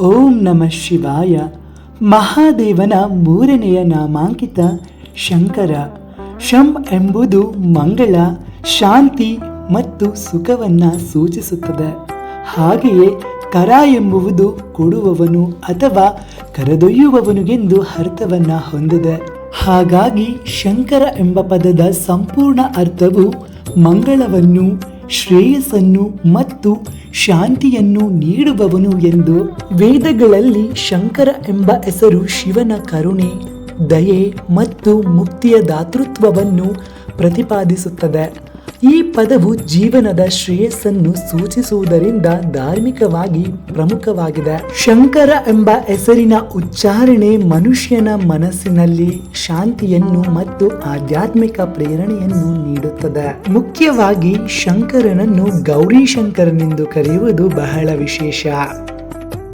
ಓಂ ನಮಃ ಶಿವಾಯ. ಮಹಾದೇವನ ಮೂರನೆಯ ನಾಮಾಂಕಿತ ಶಂಕರ. ಶಂ ಎಂಬುದು ಮಂಗಳ, ಶಾಂತಿ ಮತ್ತು ಸುಖವನ್ನು ಸೂಚಿಸುತ್ತದೆ. ಹಾಗೆಯೇ ಕರ ಎಂಬುವುದು ಕೊಡುವವನು ಅಥವಾ ಕರೆದೊಯ್ಯುವವನುಗೆಂದು ಅರ್ಥವನ್ನು ಹೊಂದಿದೆ. ಹಾಗಾಗಿ ಶಂಕರ ಎಂಬ ಪದದ ಸಂಪೂರ್ಣ ಅರ್ಥವು ಮಂಗಳವನ್ನು ಶ್ರೇಯಸ್ಸನ್ನು ಮತ್ತು ಶಾಂತಿಯನ್ನು ನೀಡುವವನು ಎಂದು ವೇದಗಳಲ್ಲಿ ಶಂಕರ ಎಂಬ ಹೆಸರು ಶಿವನ ಕರುಣೆ, ದಯೆ ಮತ್ತು ಮುಕ್ತಿಯ ದಾತೃತ್ವವನ್ನು ಪ್ರತಿಪಾದಿಸುತ್ತದೆ. ಈ ಪದವು ಜೀವನದ ಶ್ರೇಯಸ್ಸನ್ನು ಸೂಚಿಸುವುದರಿಂದ ಧಾರ್ಮಿಕವಾಗಿ ಪ್ರಮುಖವಾಗಿದೆ. ಶಂಕರ ಎಂಬ ಹೆಸರಿನ ಉಚ್ಚಾರಣೆ ಮನುಷ್ಯನ ಮನಸ್ಸಿನಲ್ಲಿ ಶಾಂತಿಯನ್ನು ಮತ್ತು ಆಧ್ಯಾತ್ಮಿಕ ಪ್ರೇರಣೆಯನ್ನು ನೀಡುತ್ತದೆ. ಮುಖ್ಯವಾಗಿ ಶಂಕರನನ್ನು ಗೌರಿ ಶಂಕರನೆಂದು ಕರೆಯುವುದು ಬಹಳ ವಿಶೇಷ.